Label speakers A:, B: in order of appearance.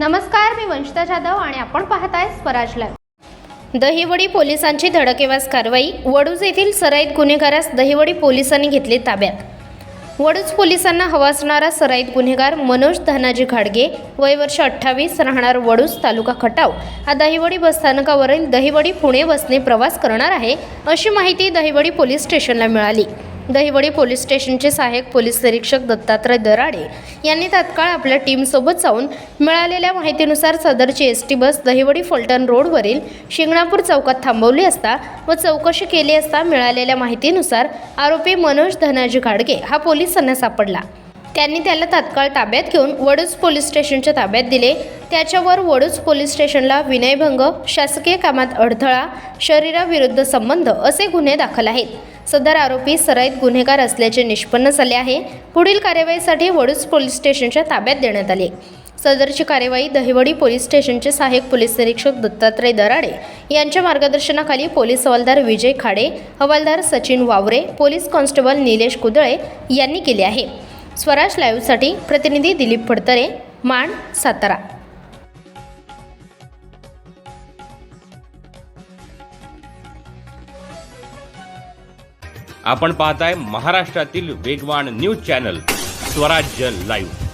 A: नमस्कार मी वंशिता जाधव आणि आपण पाहताय स्वराज लाईव्ह दहिवडी पोलिसांची धडकेबाज कारवाई. वडूज येथील सराईत गुन्हेगारास दहिवडी पोलिसांनी घेतले ताब्यात. वडूज पोलिसांना हवा असणारा सराईत गुन्हेगार मनोज धनाजी घाडगे वय वर्ष अठ्ठावीस राहणार वडूज तालुका खटाव. हा दहिवडी बसस्थानकावरील दहिवडी पुणे बसने प्रवास करणार आहे अशी माहिती दहिवडी पोलीस स्टेशनला मिळाली. दहिवडी पोलीस स्टेशनचे सहाय्यक पोलीस निरीक्षक दत्तात्रय दराडे यांनी तात्काळ आपल्या टीमसोबत जाऊन मिळालेल्या माहितीनुसार सदरची S T bus Dahiwadi Phaltan रोडवरील शिंगणापूर चौकात थांबवली असता व चौकशी केली असता मिळालेल्या माहितीनुसार आरोपी मनोज धनाजी घाडगे हा पोलिसांना सापडला. त्यांनी त्याला तात्काळ ताब्यात घेऊन वडूज पोलीस स्टेशनच्या ताब्यात दिले. त्याच्यावर वडूज पोलीस स्टेशनला विनयभंग शासकीय कामात अडथळा शरीराविरुद्ध संबंध असे गुन्हे दाखल आहेत. सदर आरोपी सराईत गुन्हेगार असल्याचे निष्पन्न झाले आहे. पुढील कार्यवाहीसाठी वडूज पोलीस स्टेशनच्या ताब्यात देण्यात आले. सदरची कार्यवाही दहिवडी पोलीस स्टेशनचे सहाय्यक पोलीस निरीक्षक दत्तात्रय दराडे यांच्या मार्गदर्शनाखाली पोलीस हवालदार विजय खाडे हवालदार सचिन वावरे पोलीस कॉन्स्टेबल निलेश कुदळे यांनी केले आहे. स्वराज लाईव्हसाठी प्रतिनिधी दिलीप फडतरे माण सातारा.
B: आपण पाहताय महाराष्ट्रातील वेगवान न्यूज चॅनल स्वराज्य लाईव्ह